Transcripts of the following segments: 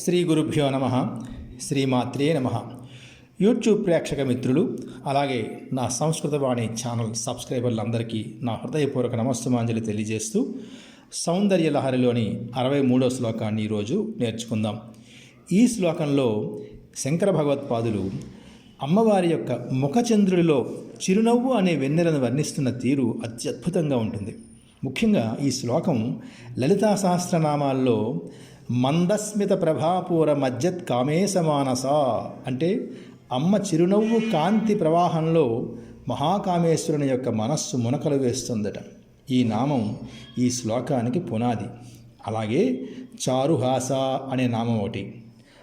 శ్రీ గురుభ్యో నమ శ్రీమాత్రే నమ. యూట్యూబ్ ప్రేక్షక మిత్రులు అలాగే నా సంస్కృతవాణి ఛానల్ సబ్స్క్రైబర్లందరికీ నా హృదయపూర్వక నమస్తమాంజలి తెలియజేస్తూ సౌందర్య లహరిలోని అరవై మూడో శ్లోకాన్ని ఈరోజు నేర్చుకుందాం. ఈ శ్లోకంలో శంకర భగవత్పాదులు అమ్మవారి యొక్క ముఖచంద్రుడిలో చిరునవ్వు అనే వెన్నెలను వర్ణిస్తున్న తీరు అత్యద్భుతంగా ఉంటుంది. ముఖ్యంగా ఈ శ్లోకం లలితా సహస్రనామాల్లో మందస్మిత ప్రభాపూర మజ్జత్ కామేశమానస అంటే అమ్మ చిరునవ్వు కాంతి ప్రవాహంలో మహాకామేశ్వరుని యొక్క మనస్సు మునకలు వేస్తుందట. ఈ నామం ఈ శ్లోకానికి పునాది. అలాగే చారుహాస అనే నామం ఒకటి.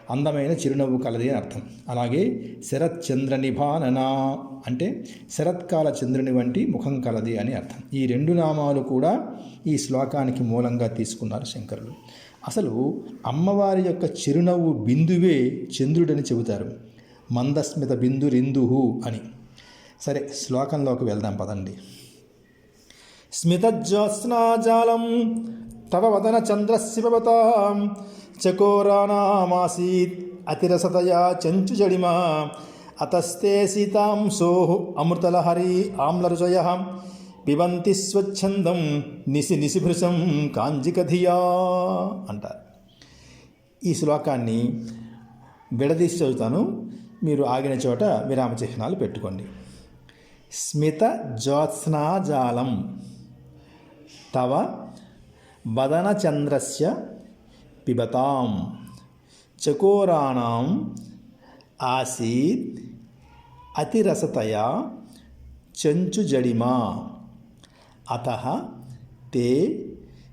అందమైన చిరునవ్వు కలది అని అర్థం. అలాగే శరత్ చంద్ర నిభానన అంటే శరత్కాల చంద్రుని వంటి ముఖం కలది అని అర్థం. ఈ రెండు నామాలు కూడా ఈ శ్లోకానికి మూలంగా తీసుకున్నారు శంకరులు. అసలు అమ్మవారి యొక్క చిరునవ్వు బిందువే చంద్రుడని చెబుతారు. మందస్మిత బిందు రిందుహు అని. సరే శ్లోకంలోకి వెళ్దాం పదండి. స్మితజ్యోత్స్నాజాలం తవ వదన చంద్రశివతాం చకోరానామాసీత్ అతిరసతయా చెంచు జడిమా. అతస్తే సీతాం సోహు అమృతలహరి ఆమ్లరుచయ పిబంతి స్వచ్ఛందం నిసి నిసిభృశం కాంజికధియా అంటారు. ఈ శ్లోకాన్ని విడదీసి చదువుతాను. మీరు ఆగిన చోట విరామ చిహ్నాలు పెట్టుకోండి. స్మిత జ్యోత్స్నాజాలం తవ వదనచంద్రస్య పిబతాం చకోరాణం ఆసీత్ అతిరసతయా చెంచుజడిమా అతః తే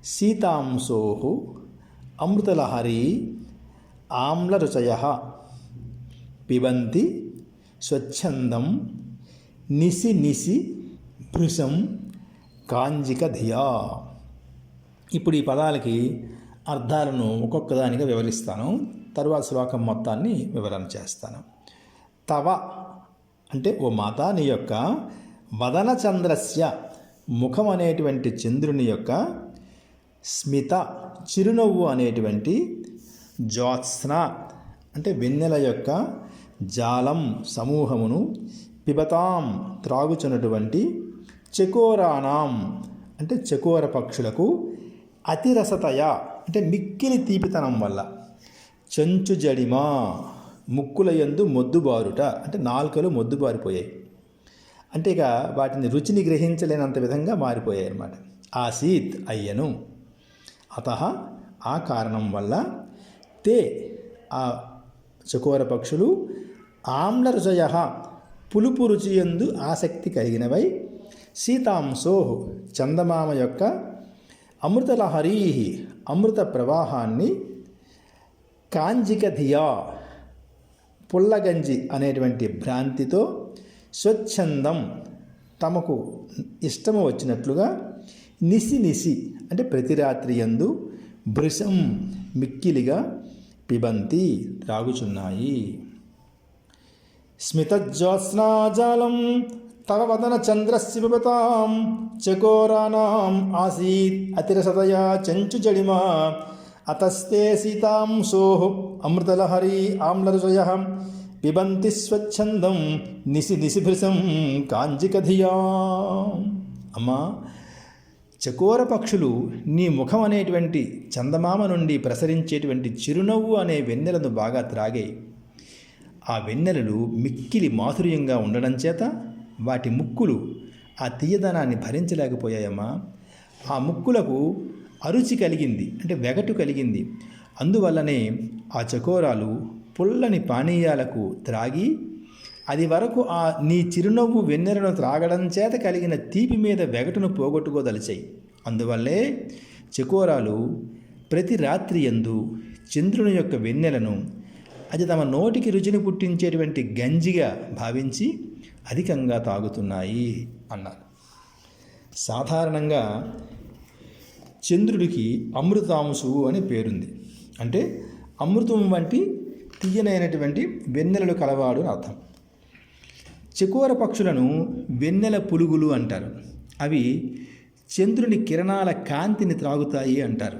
సీతాంశో అమృతలహరి ఆమ్లరుచయ పిబంతి స్వచ్ఛందం నిసి నిసి భృశం కాంజిక ధియా ఇప్పుడు ఈ పదాలకి అర్థాలను ఒక్కొక్కదానిగా వివరిస్తాను. తరువాత శ్లోకం మొత్తాన్ని వివరణ చేస్తాను. తవ అంటే ఓ మాత నీ యొక్క వదనచంద్రస్య ముఖం అనేటువంటి చంద్రుని యొక్క స్మిత చిరునవ్వు అనేటువంటి జ్యోత్స్న అంటే వెన్నెల యొక్క జాలం సమూహమును పిబతాం త్రాగుచున్నటువంటి చకోరాణం అంటే చకోర పక్షులకు అతిరసతయ అంటే మిక్కిలి తీపితనం వల్ల. చెంచు జడిమా ముక్కుల యందు మొద్దుబారుట అంటే నాలుకలు మొద్దుబారిపోయాయి. అంటే ఇక వాటిని రుచిని గ్రహించలేనంత విధంగా మారిపోయాయి అన్నమాట ఆసీత్ అయ్యను. అత ఆ కారణం వల్ల తే ఆ చకోర పక్షులు ఆమ్లరుచయ పులుపు రుచి ఎందు ఆసక్తి కలిగినవై సీతాంశో చందమామ యొక్క అమృతలహరీ అమృత ప్రవాహాన్ని కాంజిక ధియా పుల్లగంజి అనేటువంటి భ్రాంతితో స్వచ్ఛందం తమకు ఇష్టము వచ్చినట్లుగా నిసి నిసి అంటే ప్రతి రాత్రి ఎందు భృశం మిక్కిలిగా పిబంతి త్రాగుచున్నాయి. స్మితజ్యోత్స్నాజాలం తవ వదన చంద్రశివతాం చకోరాణం ఆసీత్ అతిరసతయా చెంచు జడిమా అతస్తే సీతాం సోహు అమృతలహరి ఆమ్లరుజయ. పిబంతి స్వచ్ఛందం నిసి నిసిభృశం కాంజికధియా అమ్మా చకోర పక్షులు నీ ముఖం అనేటువంటి చందమామ నుండి ప్రసరించేటువంటి చిరునవ్వు అనే వెన్నెలను బాగా త్రాగాయి ఆ వెన్నెలలు మిక్కిలి మాధుర్యంగా ఉండడం చేత వాటి ముక్కులు ఆ తీయదనాన్ని భరించలేకపోయాయమ్మా. ఆ ముక్కులకు అరుచి కలిగింది అంటే వెగటు కలిగింది. అందువల్లనే ఆ చకోరాలు పుల్లని పానీయాలకు త్రాగి అది వరకు ఆ నీ చిరునవ్వు వెన్నెలను త్రాగడం చేత కలిగిన తీపి మీద వెగటును పోగొట్టుకోదలిచాయి. అందువల్లే చకోరాలు ప్రతి రాత్రి ఎందు చంద్రుని యొక్క వెన్నెలను అది తమ నోటికి రుచిని పుట్టించేటువంటి గంజిగా భావించి అధికంగా తాగుతున్నాయి అన్నారు సాధారణంగా చంద్రుడికి అమృతాంశువు అని పేరుంది. అంటే అమృతం వంటి తీయనైనటువంటి వెన్నెలలు కలవాడు అని అర్థం. చకోర పక్షులను వెన్నెల పులుగులు అంటారు. అవి చంద్రుని కిరణాల కాంతిని త్రాగుతాయి అంటారు.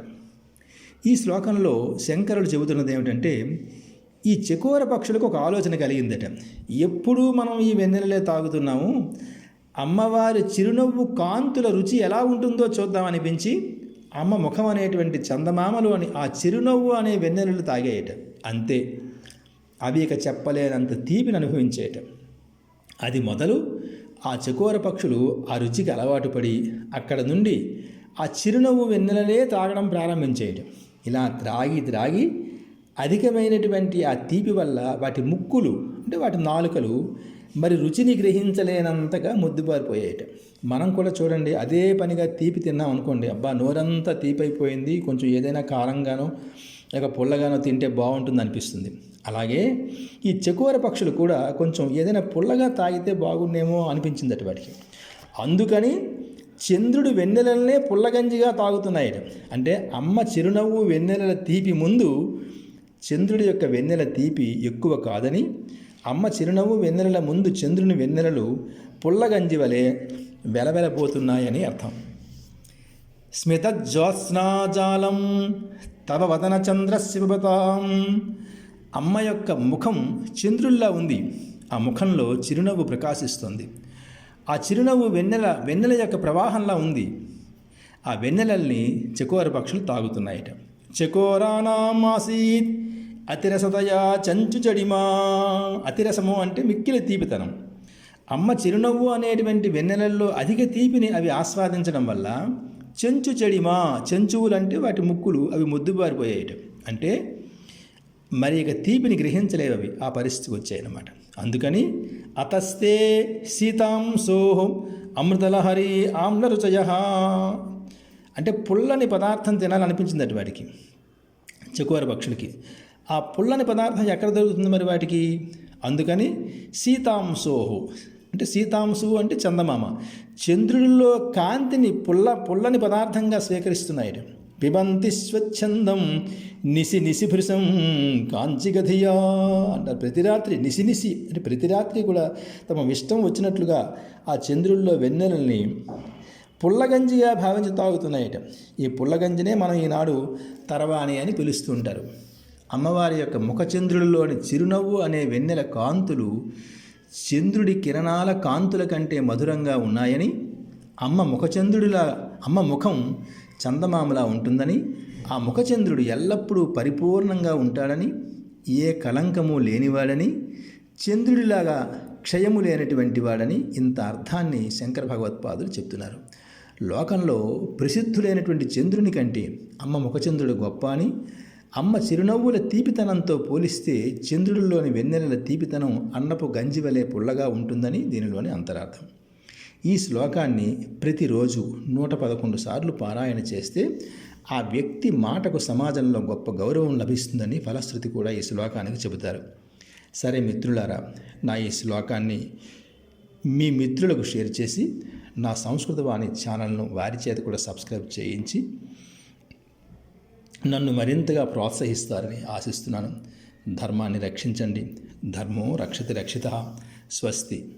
ఈ శ్లోకంలో శంకరుడు చెబుతున్నది ఏమిటంటే ఈ చకోర పక్షులకు ఒక ఆలోచన కలిగిందట. ఎప్పుడూ మనం ఈ వెన్నెలలే తాగుతున్నాము. అమ్మవారి చిరునవ్వు కాంతుల రుచి ఎలా ఉంటుందో చూద్దామనిపించి అమ్మ ముఖం అనేటువంటి చందమామలు అని ఆ చిరునవ్వు అనే వెన్నెలలు తాగేయట. అంతే. అవి ఇక చెప్పలేనంత తీపిని అనుభవించేయటం. అది మొదలు ఆ చకోర పక్షులు ఆ రుచికి అలవాటు పడి అక్కడ నుండి ఆ చిరునవ్వు వెన్నెలనే త్రాగడం ప్రారంభించేయటం. ఇలా త్రాగి త్రాగి అధికమైనటువంటి ఆ తీపి వల్ల వాటి ముక్కులు అంటే వాటి నాలుకలు మరి రుచిని గ్రహించలేనంతగా ముద్దుబారిపోయేట మనం కూడా చూడండి అదే పనిగా తీపి తిన్నాం అనుకోండి అబ్బా నోరంతా తీపి అయిపోయింది కొంచెం ఏదైనా కారంగానో లేక పుల్లగానో తింటే బాగుంటుంది అనిపిస్తుంది అలాగే ఈ చకోర పక్షులు కూడా కొంచెం ఏదైనా పుల్లగా తాగితే బాగుండేమో అనిపించిందట వాటికి. అందుకని చంద్రుడు వెన్నెలనే పుల్లగంజిగా తాగుతున్నాయట. అంటే అమ్మ చిరునవ్వు వెన్నెలల తీపి ముందు చంద్రుడి యొక్క వెన్నెల తీపి ఎక్కువ కాదని అమ్మ చిరునవ్వు వెన్నెలల ముందు చంద్రుని వెన్నెలలు పుల్లగంజి వలె వెలవెలబోతున్నాయని అర్థం. స్మితజ్యోత్స్నాజాలం తవ వదన చంద్ర శివతాం అమ్మ యొక్క ముఖం చంద్రుల్లా ఉంది. ఆ ముఖంలో చిరునవ్వు ప్రకాశిస్తుంది. ఆ చిరునవ్వు వెన్నెల వెన్నెల యొక్క ప్రవాహంలా ఉంది. ఆ వెన్నెలల్ని చకోర పక్షులు తాగుతున్నాయట. చకోరానామాసీత్ అతిరసతయా చంచు చడిమా. అతిరసము అంటే మిక్కిలి తీపితనం. అమ్మ చిరునవ్వు అనేటువంటి వెన్నెలల్లో అధిక తీపిని అవి ఆస్వాదించడం వల్ల చెంచు చెడిమా చెంచువులు అంటే వాటి ముక్కులు అవి ముద్దుబారిపోయాయట. అంటే మరి ఇక తీపిని గ్రహించలేవు అవి ఆ పరిస్థితికి వచ్చాయన్నమాట. అందుకని అతస్తే సీతాం సోహం అమృతలహరి ఆమ్లరుచయ. అంటే పుల్లని పదార్థం తినాలనిపించిందట వాటికి చకోర పక్షులకి ఆ పుల్లని పదార్థం ఎక్కడ దొరుకుతుంది మరి వాటికి? అందుకని సీతాంశోహు అంటే సీతాంశు అంటే చందమామ. చంద్రుడిలో కాంతిని పుల్ల పుల్లని పదార్థంగా స్వీకరిస్తున్నాయి. పిబంతి స్వచ్ఛందం నిసి నిసిభృశం కాంచిగధియా అంటారు. ప్రతి రాత్రి నిసి నిసి అంటే ప్రతి రాత్రి కూడా తమ ఇష్టం వచ్చినట్లుగా ఆ చంద్రుల్లో వెన్నెలని పుల్లగంజిగా భావించి తాగుతున్నాయట. ఈ పుల్లగంజినే మనం ఈనాడు తరవాణి అని పిలుస్తుంటారు. అమ్మవారి యొక్క ముఖచంద్రులలోని చిరునవ్వు అనే వెన్నెల కాంతులు చంద్రుడి కిరణాల కాంతుల కంటే మధురంగా ఉన్నాయని అమ్మ ముఖచంద్రుడిలా అమ్మ ముఖం చందమామలా ఉంటుందని ఆ ముఖచంద్రుడు ఎల్లప్పుడూ పరిపూర్ణంగా ఉంటాడని ఏ కళంకము లేనివాడని చంద్రుడిలాగా క్షయము లేనటువంటి వాడని ఇంత అర్థాన్ని శంకర భగవత్పాదులు చెప్తున్నారు. లోకంలో ప్రసిద్ధులైనటువంటి చంద్రుని కంటే అమ్మ ముఖచంద్రుడు గొప్ప అని అమ్మ చిరునవ్వుల తీపితనంతో పోలిస్తే చంద్రుడిలోని వెన్నెలల తీపితనం అన్నపు గంజి వలె పుల్లగా ఉంటుందని దీనిలోని అంతరార్థం. ఈ శ్లోకాన్ని ప్రతిరోజు నూట పదకొండు సార్లు పారాయణ చేస్తే ఆ వ్యక్తి మాటకు సమాజంలో గొప్ప గౌరవం లభిస్తుందని ఫలశ్రుతి కూడా ఈ శ్లోకానికి చెబుతారు. సరే మిత్రులారా నా ఈ శ్లోకాన్ని మీ మిత్రులకు షేర్ చేసి నా సంస్కృత వాణి ఛానల్ను వారి చేత కూడా సబ్స్క్రైబ్ చేయించి నన్ను మరింతగా ప్రోత్సహిస్తారని ఆశిస్తున్నాను. ధర్మాన్ని రక్షించండి. ధర్మో రక్షతి రక్షిత. స్వస్తి.